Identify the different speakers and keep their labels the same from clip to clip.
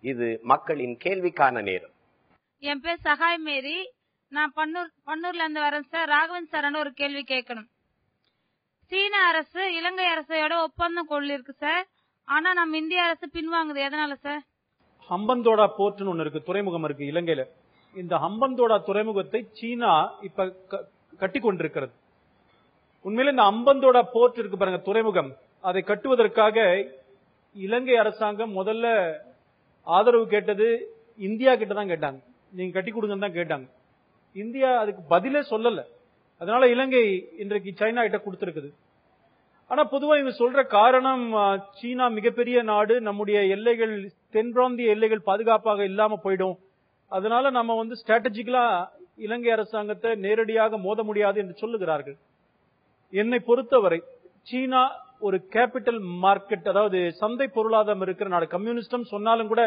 Speaker 1: இது மக்களின் கேள்விக்கான நேரம்.
Speaker 2: என் பேர் சகாய் மேரி. நான் பன்னூர் பன்னூர்ல இருந்து வரேன் சார். ராகவன் சார் ஒரு கேள்வி கேட்கணும். சீன அரசு இலங்கை அரசையோட ஒப்பந்தம் கொள்ளிருக்கு சார். ஆனா நம்ம இந்திய அரசு பின்வாங்குது. எதனால சார்?
Speaker 3: ஹம்பந்தோடா போர்ட்னு ஒண்ணு இருக்கு. துறைமுகம் இருக்கு இலங்கையில. இந்த ஹம்பந்தோடா துறைமுகத்தை சீனா இப்ப க- கட்டி கொண்டிருக்கிறது. உண்மையில இந்த அம்பந்தோடா போர்ட் இருக்கு பாருங்க துறைமுகம். அதை கட்டுவதற்காக இலங்கை அரசாங்கம் முதல்ல ஆதரவு கேட்டது இந்தியா கிட்ட தான் கேட்டாங்க. நீங்க கட்டி கொடுங்கன்னு தான் கேட்டாங்க. இந்தியா அதுக்கு பதிலே சொல்லல. அதனால இலங்கை இன்றைக்கு சைனா கிட்ட கொடுத்திருக்குது. ஆனா பொதுவா இவங்க சொல்ற காரணம் சீனா மிகப்பெரிய நாடு நம்முடைய எல்லைகள் தென் பிராந்திய எல்லைகள் பாதுகாப்பாக இல்லாம போயிடும். அதனால நம்ம வந்து ஸ்ட்ராட்டஜிக்கலா இலங்கை அரசாங்கத்தை நேரடியாக மோத முடியாது என்று சொல்லுகிறார்கள். என்னை பொறுத்தவரை சீனா ஒரு கேபிட்டல் மார்க்கெட் அதாவது சந்தை பொருளாதாரம் இருக்கிற நாடு. கம்யூனிஸ்டம் சொன்னாலும் கூட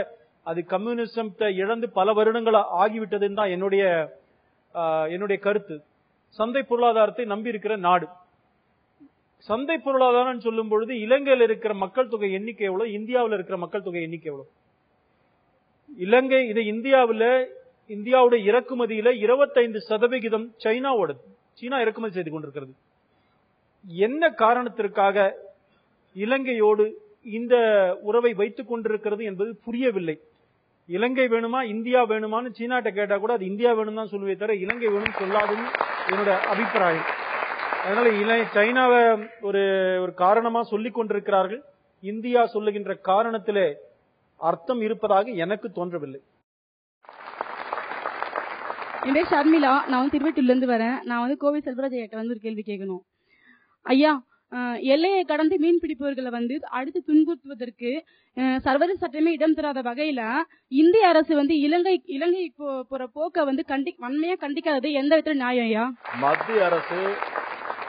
Speaker 3: அது கம்யூனிசத்தை இழந்து பல வருடங்கள் ஆகிவிட்டதுன்னு தான் என்னுடைய என்னுடைய கருத்து. சந்தை பொருளாதாரத்தை நம்பி இருக்கிற நாடு. சந்தை பொருளாதாரம் சொல்லும் பொழுது இலங்கையில் இருக்கிற மக்கள் தொகை எண்ணிக்கை எவ்வளவு? இந்தியாவில் இருக்கிற மக்கள் தொகை எண்ணிக்கை எவ்வளவு? இலங்கை இது இந்தியாவில் இந்தியாவுடைய இறக்குமதியில 25% சதவிகிதம் சைனாவோடது. சீனா இறக்குமதி செய்து கொண்டிருக்கிறது. என்ன காரணத்திற்காக இலங்கையோடு இந்த உறவை வைத்துக் கொண்டிருக்கிறது என்பது புரியவில்லை. இலங்கை வேணுமா இந்தியா வேணுமான்னு சீனாட்ட கேட்டா கூட அது இந்தியா வேணும் தான் சொல்லுவே தவிர இலங்கை வேணும் சொல்லாதுன்னு என்னோட அபிப்பிராயம். அதனால இல சைனாவை ஒரு ஒரு காரணமா சொல்லிக் கொண்டிருக்கிறார்கள். இந்தியா சொல்லுகின்ற காரணத்திலே அர்த்தம் இருப்பதாக எனக்கு தோன்றவில்லை.
Speaker 4: என் பேர் ஷர்மிளா நான் வந்து திருவெட்டூர்ல இருந்து வரேன். நான் வந்து கோவை செல்வராஜ் ஐயாட்ட வந்து ஒரு கேள்வி கேட்கணும். ஐயா எல்லையை கடந்து மீன் பிடிப்பவர்களை வந்து அடுத்து துன்புறுத்துவதற்கு சர்வதேச சட்டமே இடம் தராத வகையில இந்திய அரசு வந்து இலங்கை இலங்கை போற போக்க வந்து கண்டி வன்மையா கண்டிக்காதது எந்த விதத்துல நியாயம் ஐயா?
Speaker 5: மத்திய அரசு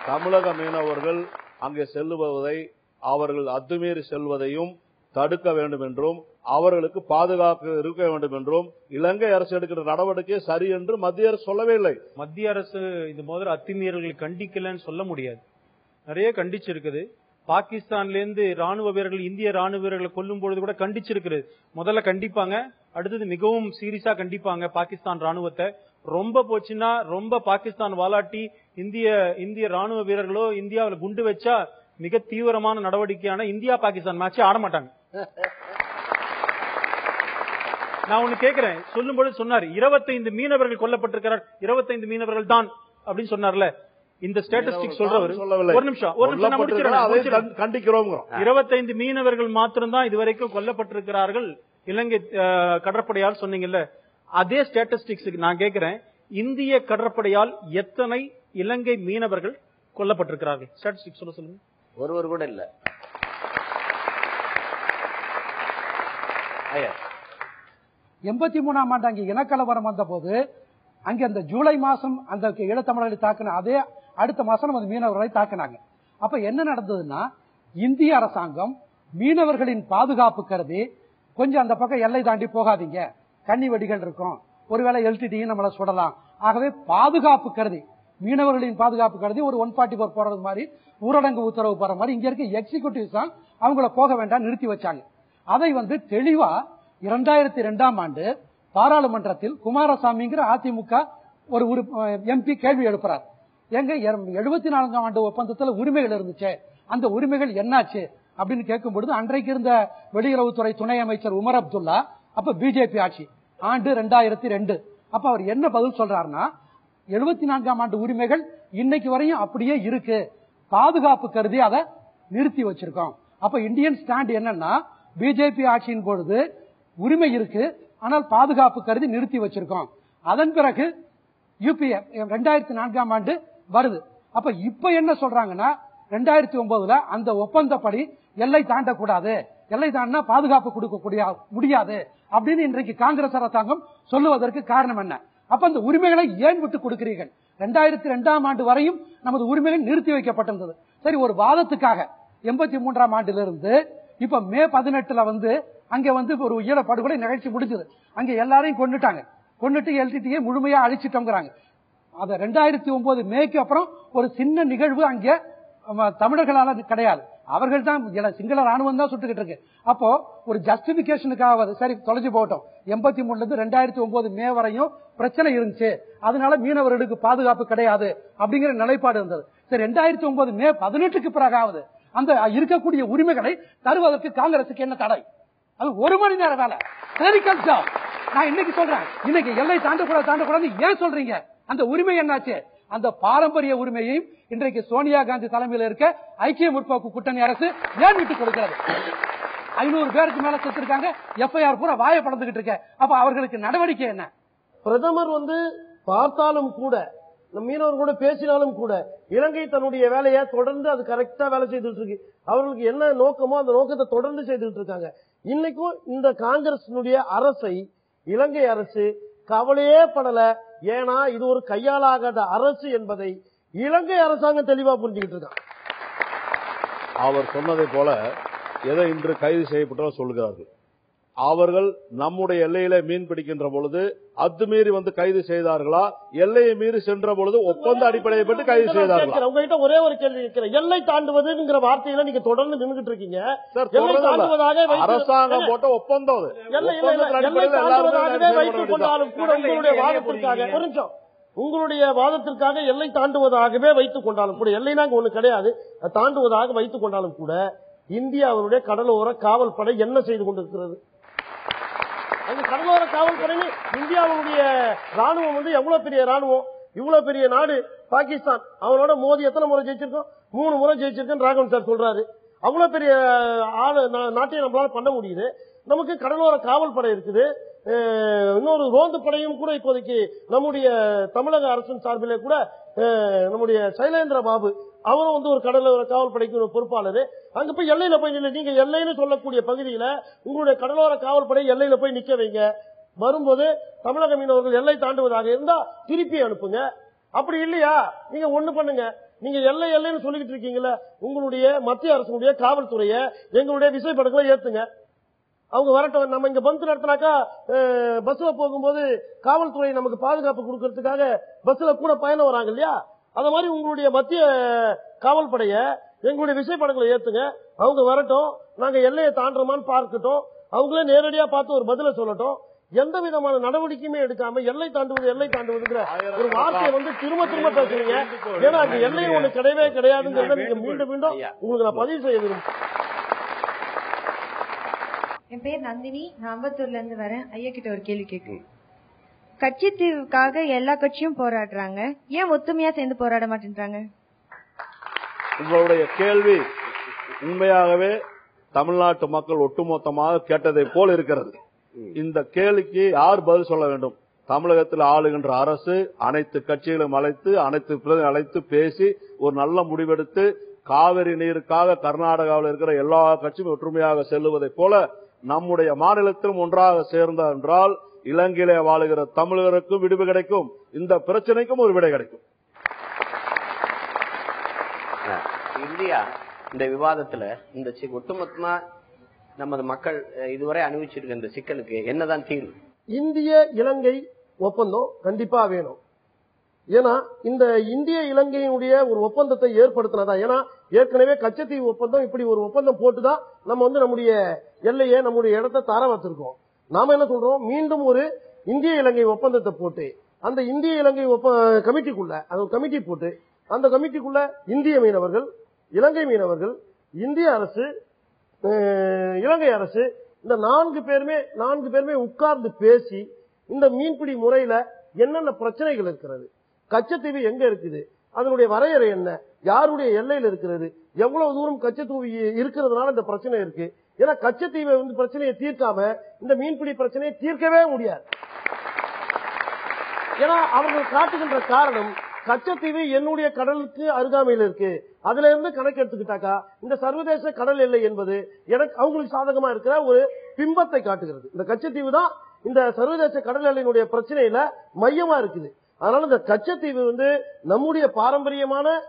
Speaker 5: தமிழக மீனவர்கள் அங்கே செல்லுவதை அவர்கள் அத்துமீறி செல்வதையும் தடுக்க வேண்டும் என்றும் அவர்களுக்கு பாதுகாப்பு இருக்க வேண்டும் என்றும் இலங்கை அரசு எடுக்கிற நடவடிக்கை சரி என்று மத்திய அரசு சொல்லவே இல்லை.
Speaker 3: மத்திய அரசு இந்த முதல்ல அத்துமீறல்களை கண்டிக்கலன்னு சொல்ல முடியாது. நிறைய கண்டிச்சிருக்குது. பாகிஸ்தான்ல இருந்து ராணுவ வீரர்கள் இந்திய ராணுவ வீரர்களை கொல்லும் பொழுது கூட கண்டிச்சிருக்கிறது முதல்ல கண்டிப்பாங்க அடுத்தது மிகவும் சீரியஸா கண்டிப்பாங்க பாகிஸ்தான் ராணுவத்தை. ரொம்ப போச்சுன்னா ரொம்ப பாகிஸ்தான் வாலாட்டி இந்திய இந்திய ராணுவ வீரர்களோ இந்தியாவில் குண்டு வச்சா மிக தீவிரமான நடவடிக்கையான இந்தியா பாகிஸ்தான் மேட்சே ஆட மாட்டாங்க நான் ஒண்ணு கேக்குறேன். சொல்லும்போது சொன்னார் 25 மீனவர்கள் கொல்லப்பட்டிருக்கிறார் 25 மீனவர்கள் தான் அப்படின்னு சொன்னார்ல. இந்த ஸ்டேட்டிஸ்டிக் சொல்றவர்
Speaker 5: சொல்லவில்லை.
Speaker 3: ஒரு நிமிஷம் ஒரு நிமிஷம் நான் முடிச்சிடுறேன்,
Speaker 5: அதை
Speaker 3: முடிச்சிடுறேன்.
Speaker 5: கண்- கண்டிக்கிறோங்கிறோம்
Speaker 3: 25 மீனவர்கள் மாத்திரம்தான் இதுவரைக்கும் கொல்லப்பட்டிருக்கிறார்கள். இலங்கை கடற்படையால் சொன்னீங்கல்ல அதே ஸ்டேட்டிஸ்டிக்ஸுக்கு நான் கேட்கிறேன். இந்திய கடற்படையால் எத்தனை இலங்கை மீனவர்கள் கொல்லப்பட்டிருக்கிறார்கள்? ஸ்டாட்டிஸ்டிக்ஸ் சொல்ல சொல்லுங்க.
Speaker 1: ஒருவர் கூட இல்ல. ஐயா.
Speaker 6: எண்பத்தி மூணாம் ஆண்டு அங்கே இனக்கலவரம் வந்த போது அங்கே அந்த ஜூலை மாசம் அந்த ஈழத்தமிழர்களை தாக்கின அதே அடுத்த மாசம் நம்ம மீனவர்களை தாக்கினாங்க. அப்ப என்ன நடந்ததுன்னா இந்திய அரசாங்கம் மீனவர்களின் பாதுகாப்பு கருதி கொஞ்சம் அந்த பக்கம் எல்லை தாண்டி போகாதீங்க. கன்னி வெடிகள் இருக்கும். ஒருவேளை எல்டிடியும் நம்மள சுடலாம். ஆகவே பாதுகாப்பு கருதி மீனவர்களின் பாதுகாப்பு கருதி ஒரு ஒன் ஃபார்ட்டி ஃபோர் போறது மாதிரி ஊரடங்கு உத்தரவு போற மாதிரி இங்க இருக்க எக்ஸிகூட்டிவ்ஸ் தான் அவங்கள போக வேண்டாம் நிறுத்தி வச்சாங்க. அதை வந்து தெளிவா இரண்டாயிரத்தி ரெண்டாம் ஆண்டு பாராளுமன்றத்தில் குமாரசாமிங்கிற அதிமுக ஒரு எம்பி கேள்வி எழுப்புறார். எங்க எழுபத்தி நான்காம் ஆண்டு ஒப்பந்தத்தில் உரிமைகள் இருந்துச்சு. அந்த உரிமைகள் என்னாச்சு? அப்படின்னு கேட்கும் பொழுது அன்றைக்கு இருந்த வெளியுறவுத்துறை துணை அமைச்சர் உமர் அப்துல்லா அப்ப பிஜேபி ஆட்சி ஆண்டு ரெண்டாயிரத்தி ரெண்டு. அப்ப அவர் என்ன பதில் சொல்றாருன்னா எழுபத்தி நான்காம் ஆண்டு உரிமைகள் இன்னைக்கு வரையும் அப்படியே இருக்கு. பாதுகாப்பு கருதி அதை நிறுத்தி வச்சிருக்கோம். அப்ப இந்தியன் ஸ்டாண்ட் என்னன்னா பிஜேபி ஆட்சியின் பொழுது உரிமை இருக்கு ஆனால் பாதுகாப்பு கருதி நிறுத்தி வச்சிருக்கோம். அதன் பிறகு யூபிஏ ரெண்டாயிரத்தி நான்காம் ஆண்டு வருது. அப்ப இப்ப என்ன சொல்றாங்கன்னா ரெண்டாயிரத்தி ஒன்பதுல அந்த ஒப்பந்தப்படி எல்லை தாண்டக்கூடாது. எல்லை தாண்டினா பாதுகாப்பு கொடுக்க முடியாது. அப்படின்னு இன்றைக்கு காங்கிரஸ் அரசாங்கம் சொல்லுவதற்கு காரணம் என்ன? அப்ப அந்த உரிமைகளை ஏன் விட்டு கொடுக்கிறீர்கள்? ரெண்டாயிரத்தி ரெண்டாம் ஆண்டு வரையும் நமது உரிமைகள் நிறுத்தி வைக்கப்பட்டிருந்தது. சரி ஒரு வாதத்துக்காக எண்பத்தி மூன்றாம் ஆண்டிலிருந்து இப்ப மே பதினெட்டுல வந்து அங்க வந்து ஒரு உயிர படுகொலை நிகழ்ச்சி முடிஞ்சது. அங்க எல்லாரையும் கொண்டுட்டாங்க கொண்டுட்டு எல்டிடியை முழுமையா அழிச்சிட்டோங்கிறாங்க. அதை ரெண்டாயிரத்தி ஒன்பது மேக்கு அப்புறம் ஒரு சின்ன நிகழ்வு அங்க தமிழர்களால கிடையாது. அவர்கள் தான் சிங்கள ராணுவம் தான் சுட்டுக்கிட்டு இருக்கு. அப்போ ஒரு ஜஸ்டிபிகேஷனுக்காவது சரி தொலைஞ்சு போட்டோம் எண்பத்தி மூணுல இருந்து ரெண்டாயிரத்தி ஒன்பது மே வரையும் பிரச்சனை இருந்துச்சு. அதனால மீனவர்களுக்கு பாதுகாப்பு கிடையாது அப்படிங்கிற நிலைப்பாடு இருந்தது. சரி ரெண்டாயிரத்தி ஒன்பது மே பதினெட்டுக்கு பிறகாவது அந்த இருக்கக்கூடிய உரிமைகளை தருவதற்கு காங்கிரசுக்கு என்ன தடை? அது ஒரு மணி நேரம் வேலை. கிளரிக்கல் கல்ச்சா நான் இன்னைக்கு சொல்றேன். இன்னைக்கு எல்லை தாண்டக்கூடாது தாண்டக்கூடாது ஏன் சொல்றீங்க? அந்த உரிமை என்னாச்சு? அந்த பாரம்பரிய உரிமையையும் இன்றைக்கு சோனியா காந்தி தலைமையில் இருக்க ஐக்கிய முற்போக்கு கூட்டணி அரசு ஏன் விட்டுக் கொடுக்கிறது? ஐநூறு பேருக்கு மேல செத்துருக்காங்க. எஃப்ஐஆர் பூரா வாய படந்துகிட்டு இருக்க. அப்ப அவர்களுக்கு நடவடிக்கை என்ன?
Speaker 7: பிரதமர் வந்து பார்த்தாலும் கூட மீனவர் கூட பேசினாலும் கூட இலங்கை தன்னுடைய வேலையை தொடர்ந்து அது கரெக்டா வேலை செய்துட்டு இருக்கு. அவர்களுக்கு என்ன நோக்கமோ அந்த நோக்கத்தை தொடர்ந்து செய்துட்டு இருக்காங்க. இன்னைக்கும் இந்த காங்கிரசினுடைய அரசை இலங்கை அரசு கவலையே படல. ஏன்னா இது ஒரு கையாலாகாத அரசு என்பதை இலங்கை அரசாங்கம் தெளிவா புரிஞ்சுக்கிட்டு இருக்காங்க.
Speaker 5: அவர் சொன்னதை போல எதை இன்று கைது செய்யப்பட்டவர் சொல்கிறார்கள் அவர்கள் நம்முடைய எல்லையில மீன் பிடிக்கின்ற பொழுது அத்துமீறி வந்து கைது செய்தார்களா? எல்லையை மீறி சென்ற பொழுது ஒப்பந்த அடிப்படையை பற்றி கைது செய்தார்களா.
Speaker 7: உங்ககிட்ட ஒரே ஒரு கேள்வி கேட்கிறேன் எல்லை தாண்டுவதுங்கிற வார்த்தையில நீங்க தொடர்ந்து நின்றுட்டு இருக்கீங்க.
Speaker 5: அரசாங்கம் போட்ட ஒப்பந்தம்
Speaker 7: வைத்துக். கொண்டாலும் கூட உங்களுடைய வாதத்திற்காக ஒரு நிமிஷம். உங்களுடைய வாதத்திற்காக எல்லை தாண்டுவதாகவே வைத்துக் கொண்டாலும் கூட எல்லை நாங்க ஒண்ணு கிடையாது. தாண்டுவதாக வைத்துக் கொண்டாலும் கூட இந்தியாவுடைய கடலோர காவல் படை என்ன செய்து கொண்டிருக்கிறது? அந்த கடலோர காவல் இந்தியாவுடைய ராணுவம் வந்து எவ்வளவு பெரிய ராணுவம் இவ்வளவு பெரிய நாடு? பாகிஸ்தான். அவனோட மோதி எத்தனை முறை ஜெயிச்சிருக்கோம்? மூணு முறை ஜெயிச்சிருக்கேன்னு ராகவன் சார் சொல்றாரு. அவ்வளவு பெரிய ஆளு நா- நம்மளால பண்ண முடியுது. நமக்கு கடலோர காவல் படை இருக்குது. இன்னொரு ரோந்து படையும் கூட இப்போதைக்கு நம்முடைய தமிழக அரசின் சார்பிலே கூட நம்முடைய சைலேந்திர பாபு அவரும் வந்து ஒரு கடலோர காவல் படைக்கு ஒரு பொறுப்பாளர். அங்க போய் எல்லையில போய் நின்று நீங்க எல்லைன்னு சொல்லக்கூடிய பகுதியில உங்களுடைய கடலோர காவல் படை எல்லையில போய் நிக்க வைங்க. வரும்போது தமிழக மீனவர்கள் எல்லை தாண்டுவதாக இருந்தா திருப்பி அனுப்புங்க. அப்படி இல்லையா? நீங்க ஒண்ணு பண்ணுங்க. நீங்க எல்லை எல்லைன்னு சொல்லிக்கிட்டு இருக்கீங்களா உங்களுடைய மத்திய அரசுடைய காவல்துறையை எங்களுடைய விசைப்படங்களை ஏத்துங்க. அவங்க வரட்டும் நம்ம இங்க பந்து நடத்தினாக்கா பஸ்ல போகும்போது காவல்துறை நமக்கு பாதுகாப்பு கொடுக்கறதுக்காக பஸ்ல கூட பயணம் வராங்க இல்லையா? அத மாதிரி உங்களுடைய மத்திய காவல் படைய எங்களுடைய விசைப்படங்களை ஏத்துங்க. அவங்க வரட்டும் நாங்க எல்லையை தாண்டுறோமான்னு பார்க்கட்டும். அவங்களே நேரடியா பார்த்து ஒரு பதில சொல்லட்டும். எந்த விதமான நடவடிக்கையுமே எடுக்காம எல்லை தாண்டுவது எல்லை தாண்டுவதுங்கிற ஒரு வார்த்தையை வந்து திரும்ப திரும்ப பேசுறீங்க. ஏன்னா அங்க எல்லை ஒண்ணு கிடையவே கிடையாதுங்கிறத நீங்க மீண்டும் மீண்டும் உங்களுக்கு நான் பதிவு செய்ய விரும்புறேன்
Speaker 8: என் பேர் நந்தினி. நான் அம்பத்தூர்ல இருந்து வரேன். ஐயா கிட்ட ஒரு கேள்வி கேட்கணும். கட்சி தீர்வுக்காக எல்லா கட்சியும் போராடுறாங்க. ஏன் ஒத்துமையா சேர்ந்து போராட மாட்டேன்றாங்க?
Speaker 5: உங்களுடைய கேள்வி உண்மையாகவே தமிழ்நாட்டு மக்கள் ஒட்டுமொத்தமாக கேட்டதை போல் இருக்கிறது. இந்த கேள்விக்கு யார் பதில் சொல்ல வேண்டும்? தமிழகத்தில் ஆளுகின்ற அரசு அனைத்து கட்சிகளும் அழைத்து அனைத்து அழைத்து பேசி ஒரு நல்ல முடிவெடுத்து காவிரி நீருக்காக கர்நாடகாவில் இருக்கிற எல்லா கட்சியும் ஒற்றுமையாக செல்லுவதைப் போல நம்முடைய மாநிலத்திலும் ஒன்றாக சேர்ந்த என்றால் இலங்கையிலே வாழுகிற தமிழருக்கும் விடுவு கிடைக்கும். இந்த பிரச்சனைக்கும் ஒரு விடை கிடைக்கும்.
Speaker 1: இந்தியா இந்த விவாதத்துல இந்த ஒட்டுமொத்தமா நமது மக்கள் இதுவரை அனுபவிச்சிருக்க இந்த சிக்கலுக்கு என்னதான் தீர்வு?
Speaker 7: இந்திய இலங்கை ஒப்பந்தம் கண்டிப்பா வேணும். ஏன்னா இந்த இந்திய இலங்கையினுடைய ஒரு ஒப்பந்தத்தை ஏற்படுத்தினதா? ஏன்னா ஏற்கனவே கச்சத்தீவு ஒப்பந்தம் இப்படி ஒரு ஒப்பந்தம் போட்டுதான் நம்ம வந்து நம்முடைய எல்லையை நம்முடைய இடத்தை தர வச்சிருக்கோம். நாம என்ன சொல்றோம்? மீண்டும் ஒரு இந்திய இலங்கை ஒப்பந்தத்தை போட்டு அந்த இந்திய இலங்கை ஒப்ப கமிட்டிக்குள்ள அந்த கமிட்டி போட்டு அந்த கமிட்டிக்குள்ள இந்திய மீனவர்கள் இலங்கை மீனவர்கள் இந்திய அரசு இலங்கை அரசு இந்த நான்கு பேருமே நான்கு பேருமே உட்கார்ந்து பேசி இந்த மீன்பிடி முறையில என்னென்ன பிரச்சனைகள் இருக்கிறது? கச்சத்தீவு எங்க இருக்குது? அதனுடைய வரையறை என்ன? யாருடைய எல்லையில் இருக்கிறது? எவ்வளவு தூரம் கச்சத்தீவு இருக்கிறதுனால இந்த பிரச்சனை இருக்கு? ஏன்னா கச்சத்தீவை வந்து பிரச்சனையை தீர்க்காம இந்த மீன்பிடி பிரச்சனையை தீர்க்கவே முடியாது. ஏன்னா அவர்கள் காட்டுகின்ற காரணம் கச்சத்தீவு என்னுடைய கடலுக்கு அருகாமையில் இருக்கு. அதுல இருந்து கணக்கு எடுத்துக்கிட்டாக்கா இந்த சர்வதேச கடல் எல்லை என்பது எனக்கு அவங்களுக்கு சாதகமா இருக்கிற ஒரு பிம்பத்தை காட்டுகிறது. இந்த கச்சத்தீவு தான் இந்த சர்வதேச கடல் எல்லையினுடைய பிரச்சனையில மையமா இருக்குது. அதனால இந்த கச்சத்தீவு வந்து நம்முடைய பாரம்பரியமான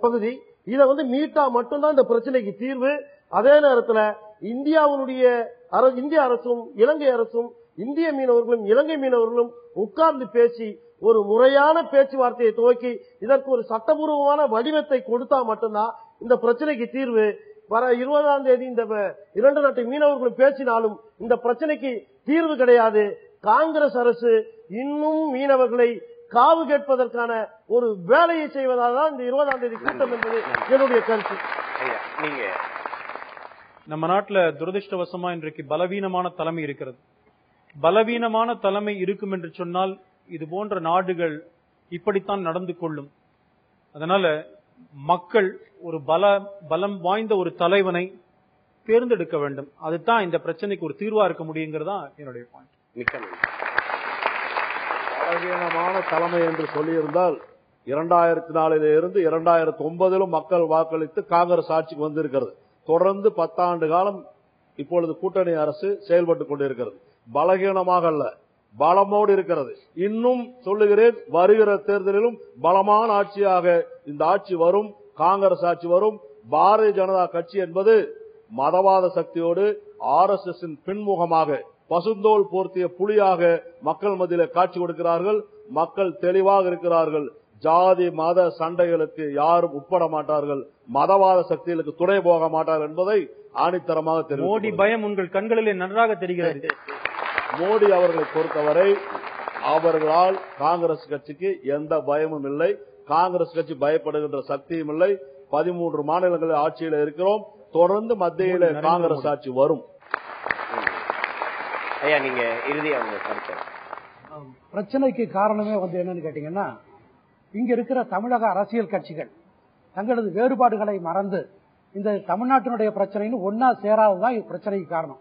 Speaker 7: பகுதி. இதை வந்து மீட்டா மட்டும்தான் இந்த பிரச்சனைக்கு தீர்வு. அதே நேரத்தில் இந்தியாவுடைய அர- இந்திய அரசும் இலங்கை அரசும் இந்திய மீனவர்களும் இலங்கை மீனவர்களும் உட்கார்ந்து பேசி ஒரு முறையான பேச்சுவார்த்தையை துவக்கி இதற்கு ஒரு சட்டபூர்வமான வடிவத்தை கொடுத்தா மட்டும்தான் இந்த பிரச்சனைக்கு தீர்வு. வர இருபதாம் தேதி இந்த வ- இரண்டு நாட்டு மீனவர்களும் பேசினாலும் இந்த பிரச்சனைக்கு தீர்வு கிடையாது. காங்கிரஸ் அரசு இன்னும் மீனவர்களை காவு கேட்பதற்கான ஒரு வேலையை செய்வதால் தான் இந்த இருபதாம் தேதி கூட்டம் என்பது என்னுடைய கருத்து.
Speaker 1: ஐயா நீங்க.
Speaker 3: நம்ம நாட்டுல துரதிருஷ்டவசமா இன்றைக்கு பலவீனமான தலைமை இருக்கிறது. பலவீனமான தலைமை இருக்கும் என்று சொன்னால் இது போன்ற நாடுகள் இப்படித்தான் நடந்து கொள்ளும். அதனால மக்கள் ஒரு பல பலம் வாய்ந்த ஒரு தலைவனை தேர்ந்தெடுக்க வேண்டும். அதுதான் இந்த பிரச்சனைக்கு ஒரு தீர்வா இருக்க முடியுங்கிறதா என்னுடைய பாயிண்ட்
Speaker 1: மிக்க நன்றி.
Speaker 5: பலவீனமான தலைமை என்று சொல்லியிருந்தால் இரண்டாயிரத்தி நாலில இருந்து இரண்டாயிரத்தி ஒன்பதிலும் மக்கள் வாக்களித்து காங்கிரஸ் ஆட்சிக்கு வந்திருக்கிறது. தொடர்ந்து பத்தாண்டு காலம் இப்பொழுது கூட்டணி அரசு செயல்பட்டுக் கொண்டிருக்கிறது. பலகீனமாக அல்ல பலமோடு இருக்கிறது. இன்னும் சொல்லுகிறேன் வருகிற தேர்தலிலும் பலமான ஆட்சியாக இந்த ஆட்சி வரும் காங்கிரஸ் ஆட்சி வரும். பாரதிய ஜனதா கட்சி என்பது மதவாத சக்தியோடு ஆர் எஸ் எஸ் பின்முகமாக பசுந்தோல் போர்த்திய புலியாக மக்கள் மத்தியில காட்சி கொடுக்கிறார்கள். மக்கள் தெளிவாக இருக்கிறார்கள். ஜாதி மத சண்டைகளுக்கு யாரும் உட்பட மாட்டார்கள். மதவாத சக்திகளுக்கு துணை போக மாட்டார்கள் என்பதை ஆணித்தரமாக
Speaker 3: மோடி
Speaker 5: தெரிவித்து
Speaker 3: பயம் உங்கள் கண்களிலே நன்றாக தெரிகிறது.
Speaker 5: மோடி அவர்களை பொறுத்தவரை அவர்களால் காங்கிரஸ் கட்சிக்கு எந்த பயமும் இல்லை. காங்கிரஸ் கட்சி பயப்படுகின்ற சக்தியும் இல்லை. பதிமூன்று மாநிலங்களில் ஆட்சியில் இருக்கிறோம். தொடர்ந்து மத்தியில காங்கிரஸ்
Speaker 3: மோடி.
Speaker 5: ஆட்சி வரும்.
Speaker 1: ஐயா நீங்க இறுதியா உங்க கருத்து.
Speaker 6: பிரச்சனைக்கு காரணமே வந்து என்னன்னு கேட்டீங்கன்னா இங்க இருக்கிற தமிழக அரசியல் கட்சிகள் தங்களது வேறுபாடுகளை மறந்து இந்த தமிழ்நாட்டினுடைய பிரச்சனைன்னு ஒன்னா சேராததான் பிரச்சனைக்கு காரணம்.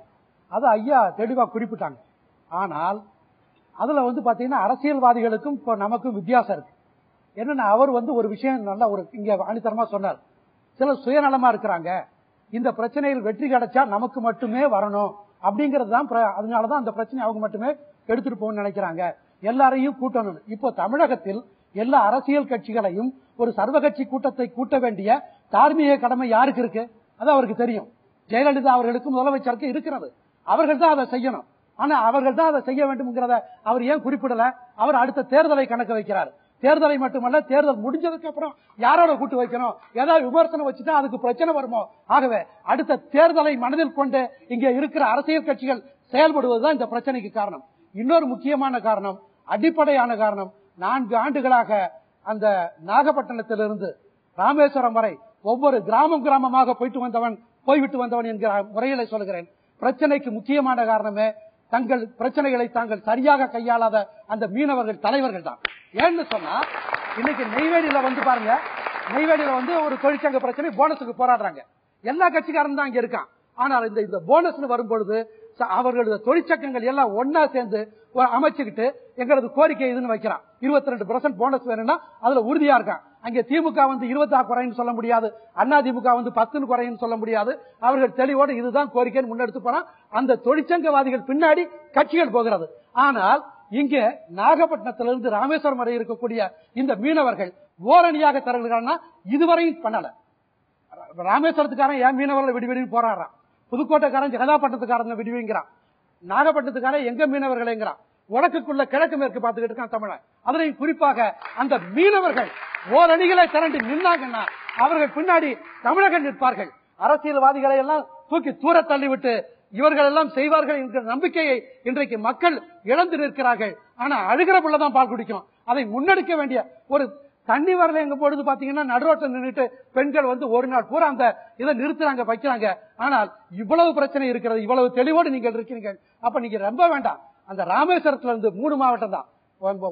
Speaker 6: அது ஐயா தெளிவா குறிப்பிட்டாங்க. ஆனால் அதுல வந்து பாத்தீங்கன்னா அரசியல்வாதிகளுக்கும் இப்ப நமக்கும் வித்தியாசம் இருக்கு. என்னன்னா அவர் வந்து ஒரு விஷயம் நல்லா ஒரு இங்க ஆணித்தரமா சொன்னார். சிலர் சுயநலமா இருக்கிறாங்க. இந்த பிரச்சனையில் வெற்றி கிடைச்சா நமக்கு மட்டுமே வரணும். அப்படிங்கிறது தான் அதனாலதான் அந்த பிரச்சனை அவங்க மட்டுமே எடுத்துட்டு போகணும்னு நினைக்கிறாங்க. எல்லாரையும் கூட்டணும். இப்போ தமிழகத்தில் எல்லா அரசியல் கட்சிகளையும் ஒரு சர்வகட்சி கூட்டத்தை கூட்ட வேண்டிய தார்மீக கடமை யாருக்கு இருக்கு? அது அவருக்கு தெரியும். ஜெயலலிதா அவர்களுக்கு முதலமைச்சருக்கு இருக்கிறது. அவர்கள் தான் அதை செய்யணும். ஆனா அவர்கள் தான் அதை செய்ய வேண்டும்ங்கிறத அவர் ஏன் குறிப்பிடல? அவர் அடுத்த தேர்தலை கணக்கு வைக்கிறார். தேர்தலை மட்டுமல்ல தேர்தல் முடிஞ்சதுக்கு அப்புறம் யாரோட கூட்டு வைக்கணும்? ஏதாவது விமர்சனம் வச்சுட்டா அதுக்கு பிரச்சனை வருமோ? ஆகவே அடுத்த தேர்தலை மனதில் கொண்டு இங்க இருக்கிற அரசியல் கட்சிகள் செயல்படுவதுதான் இந்த பிரச்சனைக்கு காரணம். இன்னொரு முக்கியமான காரணம் அடிப்படையான காரணம் நான்கு ஆண்டுகளாக அந்த நாகப்பட்டினத்திலிருந்து ராமேஸ்வரம் வரை ஒவ்வொரு கிராமம் கிராமமாக போயிட்டு வந்தவன் போய்விட்டு வந்தவன் என்கிற முறையில சொல்கிறேன். பிரச்சனைக்கு முக்கியமான காரணமே தங்கள் பிரச்சனைகளை தாங்கள் சரியாக கையாளாத அந்த மீனவர்கள் தலைவர்கள் தான். ஏன்னு சொன்னா இன்னைக்கு நெய்வேலியில வந்து பாருங்க நெய்வேலியில வந்து ஒரு தொழிற்சங்க பிரச்சனை போனஸுக்கு போராடுறாங்க. எல்லா கட்சிக்காரன் தான் அங்க இருக்கான். ஆனால் இந்த இந்த போனஸ் வரும்பொழுது ச- அவர்களது தொழிற்சங்கங்கள் எல்லாம் ஒன்னா சேர்ந்து அமைச்சுக்கிட்டு எங்களது கோரிக்கை இதுன்னு வைக்கிறான். இருபத்தி ரெண்டு பர்சன்ட் போனஸ் வேணும்னா அதுல உறுதியா இருக்கான். அங்கே திமுக வந்து இருபத்தா குறைன்னு சொல்ல முடியாது. அண்ணா திமுக வந்து பத்துன்னு குறைன்னு சொல்ல முடியாது. அவர்கள் தெளிவோடு இதுதான் கோரிக்கைன்னு முன்னெடுத்து போனா அந்த தொழிற்சங்கவாதிகள் பின்னாடி கட்சிகள் போகிறது. ஆனால் இங்கே நாகப்பட்டினத்திலிருந்து ராமேஸ்வரம் வரை இருக்கக்கூடிய இந்த மீனவர்கள் ஓரணியாக தருகிறாங்கன்னா இதுவரையும் பண்ணல. ராமேஸ்வரத்துக்காரன் ஏன் மீனவர்களை விடுவிடின்னு போராடுறான். புதுக்கோட்டைக்காரன் ஜெகதாப்பட்டினத்துக்காரன் விடுவிங்கிறான். நாகப்பட்டினத்துக்காரன் எங்க மீனவர்களேங்கிறான். வடக்குக்குள்ள கிழக்கு மேற்கு பார்த்துக்கிட்டு இருக்கான் தமிழன். அதனையும் குறிப்பாக அந்த மீனவர்கள் ஓரணிகளை திரண்டு நின்னாங்கன்னா அவர்கள் பின்னாடி தமிழகம் நிற்பார்கள். அரசியல்வாதிகளை எல்லாம் தூக்கி தூர தள்ளிவிட்டு இவர்கள் எல்லாம் செய்வார்கள் என்கிற நம்பிக்கையை இன்றைக்கு மக்கள் இழந்து நிற்கிறார்கள். ஆனா அழுகிற புள்ளதான் பால் குடிக்கும். அதை முன்னெடுக்க வேண்டிய ஒரு தண்ணி வரல எங்க பொழுது பாத்தீங்கன்னா நடுரோட்டம் நின்றுட்டு பெண்கள் வந்து ஒரு நாள் பூரா அந்த இதை நிறுத்துறாங்க வைக்கிறாங்க. ஆனால் இவ்வளவு பிரச்சனை இருக்கிறது இவ்வளவு தெளிவோடு நீங்கள் இருக்கிறீர்கள். அப்ப நீங்க ரொம்ப வேண்டாம். அந்த ராமேஸ்வரத்துல இருந்து மூணு மாவட்டம் தான்.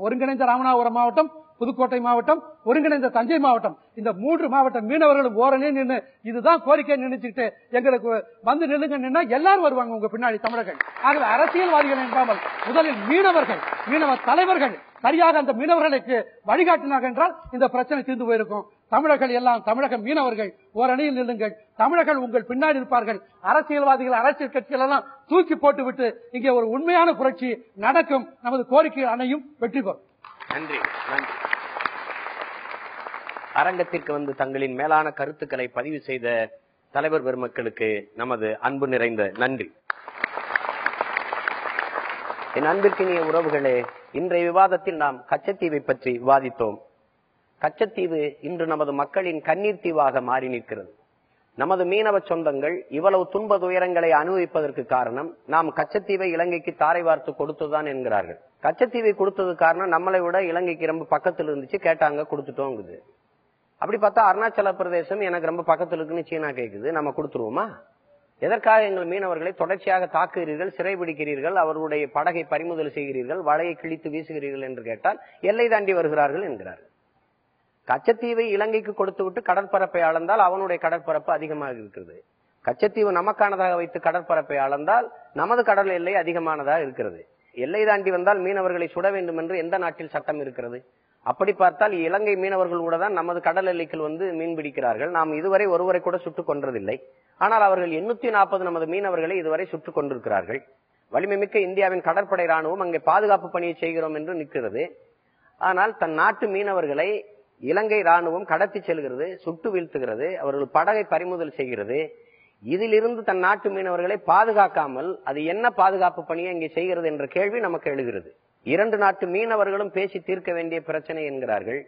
Speaker 6: ஒருங்கிணைந்த ராமநாதபுரம் மாவட்டம் புதுக்கோட்டை மாவட்டம் ஒருங்கிணைந்த தஞ்சை மாவட்டம். இந்த மூன்று மாவட்ட மீனவர்களும் ஓரணி நின்று இதுதான் கோரிக்கை நினைச்சுட்டு எங்களுக்கு வந்து நில்லுங்க நின்னா எல்லாரும் வருவாங்க உங்க பின்னாடி தமிழர்கள். ஆகவே அரசியல்வாதிகள் என்றாமல் முதலில் மீனவர்கள் மீனவ தலைவர்கள் சரியாக அந்த மீனவர்களுக்கு வழிகாட்டினார்கள் என்றால் இந்த பிரச்சனை தீர்ந்து போயிருக்கும். தமிழர்கள் எல்லாம் தமிழக மீனவர்கள் ஓரணியில் நில்லுங்கள். தமிழர்கள் உங்கள் பின்னாடி இருப்பார்கள். அரசியல்வாதிகள் அரசியல் கட்சிகள் எல்லாம் தூக்கி போட்டுவிட்டு இங்கே ஒரு உண்மையான புரட்சி நடக்கும். நமது கோரிக்கை அணையும் வெற்றி பெறும்.
Speaker 1: நன்றி நன்றி. அரங்கத்திற்கு வந்து தங்களின் மேலான கருத்துக்களை பதிவு செய்த தலைவர் பெருமக்களுக்கு நமது அன்பு நிறைந்த நன்றி. என் அன்பிற்கினிய உறவுகளே இன்றைய விவாதத்தில் நாம் கச்சத்தீவை பற்றி விவாதித்தோம். கச்சத்தீவு இன்று நமது மக்களின் கண்ணீர் தீவாக மாறி நிற்கிறது. நமது மீனவ சொந்தங்கள் இவ்வளவு துன்ப துயரங்களை அனுபவிப்பதற்கு காரணம் நாம் கச்சத்தீவை இலங்கைக்கு தாரை வார்த்து கொடுத்துதான் என்கிறார்கள். கச்சத்தீவை கொடுத்தது காரணம் நம்மளை விட இலங்கைக்கு ரொம்ப பக்கத்தில் இருந்துச்சு கேட்டாங்க கொடுத்துட்டோங்குது. அப்படி பார்த்தா அருணாச்சல பிரதேசம் எனக்கு ரொம்ப பக்கத்துல இருக்குன்னு சீனா கேக்குது. நம்ம கொடுத்துருவோமா? எதற்காக எங்கள் மீனவர்களை தொடர்ச்சியாக தாக்குகிறீர்கள் சிறைபிடிக்கிறீர்கள் அவர்களுடைய படகை பறிமுதல் செய்கிறீர்கள் வலையை கிழித்து வீசுகிறீர்கள் என்று கேட்டால் எல்லை தாண்டி வருகிறார்கள் என்கிறார்கள். கச்சத்தீவை இலங்கைக்கு கொடுத்து விட்டு கடற்பரப்பை அளந்தால் அவனுடைய கடற்பரப்பு அதிகமாக இருக்கிறது. கச்சத்தீவு நமக்கானதாக வைத்து கடற்பரப்பை அளந்தால் நமது கடல் எல்லை அதிகமானதாக இருக்கிறது. எல்லை தாண்டி வந்தால் மீனவர்களை சுட வேண்டும் என்று எந்த நாட்டில் சட்டம் இருக்கிறது? அப்படி பார்த்தால் இலங்கை மீனவர்கள் கூட தான் நமது கடல் எல்லைக்குள் வந்து மீன் பிடிக்கிறார்கள். நாம் இதுவரை ஒருவரை கூட சுட்டுக் கொன்றதில்லை. ஆனால் அவர்கள் எண்ணூத்தி நாற்பது நமது மீனவர்களை இதுவரை சுட்டுக் கொண்டிருக்கிறார்கள். வலிமை மிக்க இந்தியாவின் கடற்படை ராணுவம் அங்கே பாதுகாப்பு பணியை செய்கிறோம் என்று நிற்கிறது. ஆனால் தன் நாட்டு மீனவர்களை இலங்கை ராணுவம் கடத்தி செல்கிறது சுட்டு வீழ்த்துகிறது அவர்கள் படகை பறிமுதல் செய்கிறது. இதிலிருந்து தன் நாட்டு மீனவர்களை பாதுகாக்காமல் அது என்ன பாதுகாப்பு பணியை இங்கே செய்கிறது என்ற கேள்வி நமக்கு எழுகிறது. இரண்டு நாட்டு மீனவர்களும் பேசி தீர்க்க வேண்டிய பிரச்சனை என்கிறார்கள்.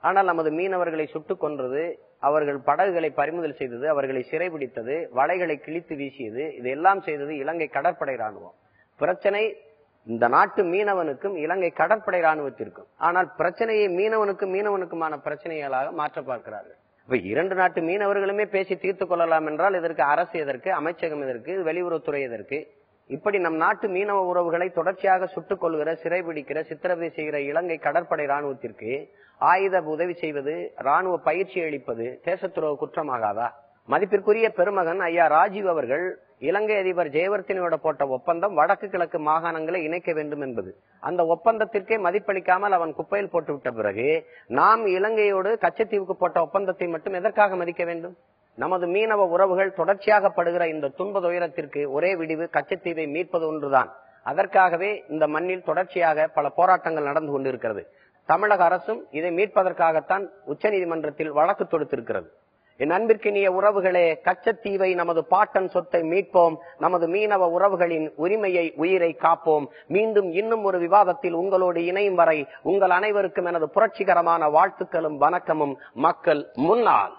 Speaker 1: ஆனால் நமது மீனவர்களை சுட்டுக் கொன்றது அவர்கள் படகுகளை பறிமுதல் செய்தது அவர்களை சிறைபிடித்தது வலைகளை கிழித்து வீசியது இதெல்லாம் செய்தது இலங்கை கடற்படை ராணுவம். பிரச்சனை இந்த நாட்டு மீனவனுக்கும் இலங்கை கடற்படை ராணுவத்திற்கும். ஆனால் பிரச்சனையை மீனவனுக்கும் மீனவனுக்குமான பிரச்சனைகளாக மாற்ற பார்க்கிறார்கள். இப்ப இரண்டு நாட்டு மீனவர்களுமே பேசி தீர்த்து கொள்ளலாம் என்றால் இதற்கு அரசு எதற்கு அமைச்சகம் எதற்கு வெளியுறவுத்துறை எதற்கு? இப்படி நம் நாட்டு மீனவ உறவுகளை தொடர்ச்சியாக சுட்டுக் கொள்கிற சிறைபிடிக்கிற சித்திரவதை செய்கிற இலங்கை கடற்படை ராணுவத்திற்கு ஆயுத உதவி செய்வது ராணுவ பயிற்சி அளிப்பது தேசத்துறவு குற்றமாகாதா? மதிப்பிற்குரிய பெருமகன் ஐயா ராஜீவ் அவர்கள் இலங்கை அதிபர் ஜெயவர்த்தனியோட போட்ட ஒப்பந்தம் வடக்கு கிழக்கு மாகாணங்களை இணைக்க வேண்டும் என்பது. அந்த ஒப்பந்தத்திற்கே மதிப்பளிக்காமல் அவன் குப்பையில் போட்டுவிட்ட பிறகு நாம் இலங்கையோடு கச்சத்தீவுக்கு போட்ட ஒப்பந்தத்தை மட்டும் எதற்காக மதிக்க வேண்டும்? நமது மீனவ உறவுகள் தொடர்ச்சியாக படுகிற இந்த துன்ப துயரத்திற்கு ஒரே விடிவு கச்சத்தீவை மீட்பது ஒன்றுதான். அதற்காகவே இந்த மண்ணில் தொடர்ச்சியாக பல போராட்டங்கள் நடந்து கொண்டிருக்கிறது. தமிழக அரசும் இதை மீட்பதற்காகத்தான் உச்சநீதிமன்றத்தில் வழக்கு தொடுத்திருக்கிறது. என் அன்பிற்கினிய உறவுகளே கச்சத்தீவை நமது பாட்டன் சொத்தை மீட்போம் நமது மீனவ உறவுகளின் உரிமையை உயிரை காப்போம். மீண்டும் இன்னும் ஒரு விவாதத்தில் உங்களோடு இணையும் வரை உங்கள் அனைவருக்கும் எனது புரட்சிகரமான வாழ்த்துக்களும் வணக்கமும். மக்கள் முன்னால்.